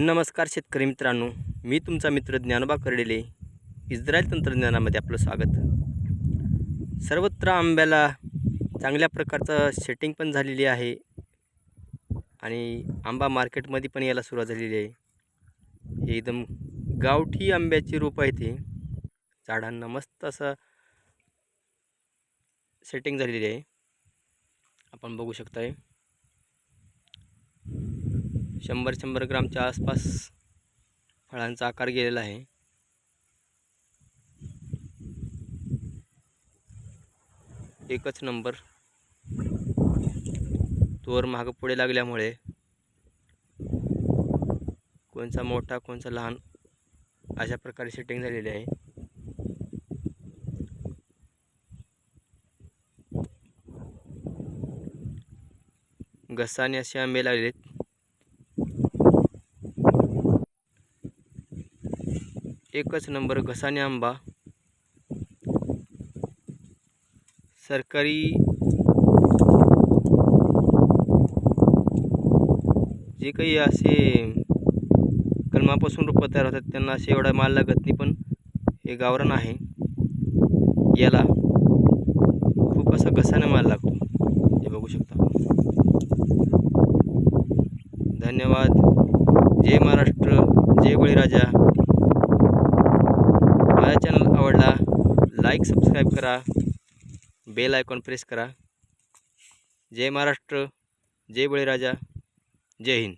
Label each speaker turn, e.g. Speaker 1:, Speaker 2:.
Speaker 1: नमस्कार शेतकरी मित्रांनो मी तुमचा मित्र ज्ञानोबा कर्डेले इस्रायल तंत्रज्ञानामध्ये आपलं स्वागत. सर्वत्र आंब्याला चांगल्या प्रकारचं सेटिंग पण झालेली आहे आणि आंबा मार्केटमध्ये पण यायला सुरुवात झालेली आहे. हे एकदम गावठी आंब्याची रोपं आहे ते झाडांना मस्त असं सेटिंग झालेली आहे. आपण बघू शकताय. शंभर शंभर ग्रामच्या आसपास फळांचा आकार गेलेला आहे. एकच नंबर. तोर मागं पुढे लागल्यामुळे कोणचा मोठा कोणचा लहान अशा प्रकारे सेटिंग झालेली आहे. घसाने असे आंबे लागलेत. एकच नंबर घसाने आंबा. सरकारी जे काही असे कलमापासून रोपं तयार होतात त्यांना असे एवढा माल लागत नाही पण हे गावरान आहे. याला खूप असा घसाने माल लागतो. हे बघू शकता. धन्यवाद. जय महाराष्ट्र. जय बळीराजा. माझा चॅनल आवडला लाईक सबस्क्राईब करा. बेल आयकॉन प्रेस करा. जय महाराष्ट्र जय बळीराजा जय हिंद.